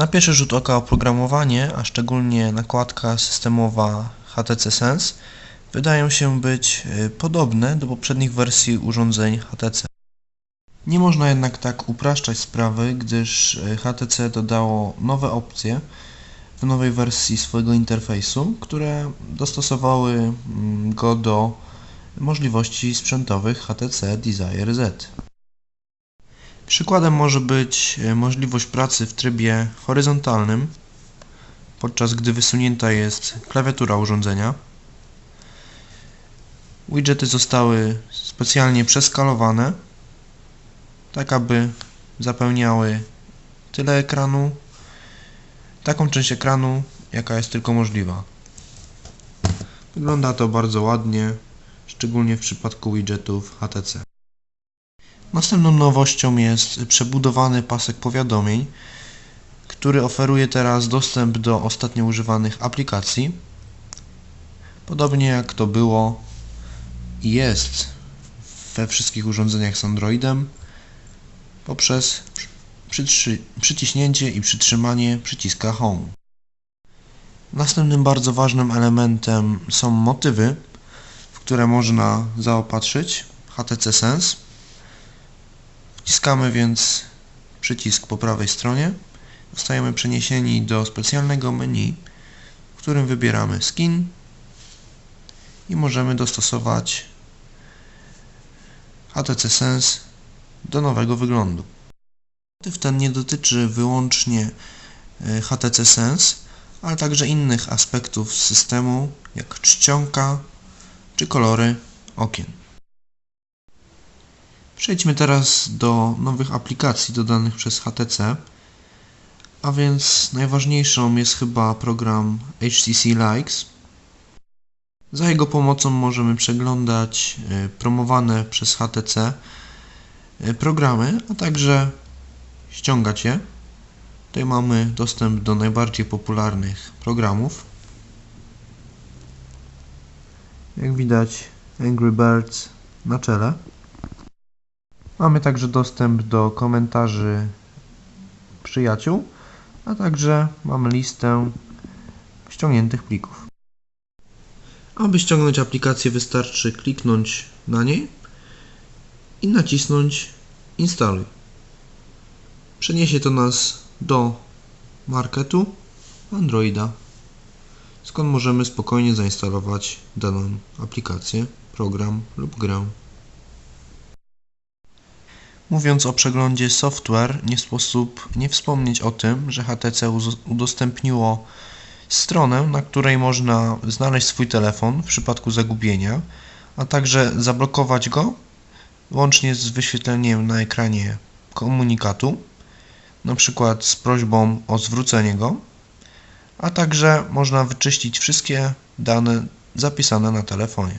Na pierwszy rzut oka oprogramowanie, a szczególnie nakładka systemowa HTC Sense, wydają się być y, podobne do poprzednich wersji urządzeń HTC. Nie można jednak tak upraszczać sprawy, gdyż y, HTC dodało nowe opcje w nowej wersji swojego interfejsu, które dostosowały mm, go do możliwości sprzętowych HTC Desire Z. Przykładem może być e, możliwość pracy w trybie horyzontalnym, podczas gdy wysunięta jest klawiatura urządzenia. Widgety zostały specjalnie przeskalowane, tak aby zapełniały tyle ekranu, taką część ekranu, jaka jest tylko możliwa. Wygląda to bardzo ładnie, szczególnie w przypadku widgetów HTC. Następną nowością jest przebudowany pasek powiadomień, który oferuje teraz dostęp do ostatnio używanych aplikacji. Podobnie jak to było i jest we wszystkich urządzeniach z Androidem poprzez przyciśnięcie i przytrzymanie przyciska Home. Następnym bardzo ważnym elementem są motywy, w które można zaopatrzyć HTC Sense. Wciskamy więc przycisk po prawej stronie. Zostajemy przeniesieni do specjalnego menu, w którym wybieramy skin i możemy dostosować HTC Sense do nowego wyglądu. Motyw ten nie dotyczy wyłącznie HTC Sense, ale także innych aspektów systemu, jak czcionka czy kolory okien. Przejdźmy teraz do nowych aplikacji dodanych przez HTC, a więc najważniejszą jest chyba program HTC Likes. Za jego pomocą możemy przeglądać e, promowane przez HTC e, programy, a także ściągać je. Tutaj mamy dostęp do najbardziej popularnych programów. Jak widać Angry Birds na czele. Mamy także dostęp do komentarzy przyjaciół, a także mamy listę ściągniętych plików. Aby ściągnąć aplikację wystarczy kliknąć na niej i nacisnąć instaluj. Przeniesie to nas do marketu Androida, skąd możemy spokojnie zainstalować daną aplikację, program lub grę. Mówiąc o przeglądzie software, nie sposób nie wspomnieć o tym, że HTC udostępniło stronę, na której można znaleźć swój telefon w przypadku zagubienia, a także zablokować go łącznie z wyświetleniem na ekranie komunikatu, na przykład z prośbą o zwrócenie go, a także można wyczyścić wszystkie dane zapisane na telefonie.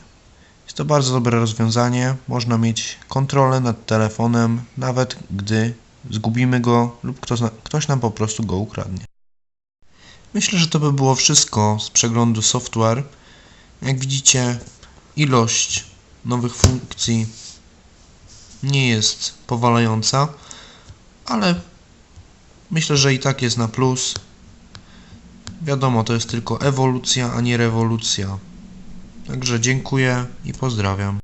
Jest to bardzo dobre rozwiązanie. Można mieć kontrolę nad telefonem, nawet gdy zgubimy go lub ktoś, na, ktoś nam po prostu go ukradnie. Myślę, że to by było wszystko z przeglądu software. Jak widzicie, ilość nowych funkcji nie jest powalająca, ale myślę, że i tak jest na plus. Wiadomo, to jest tylko ewolucja, a nie rewolucja. Także dziękuję i pozdrawiam.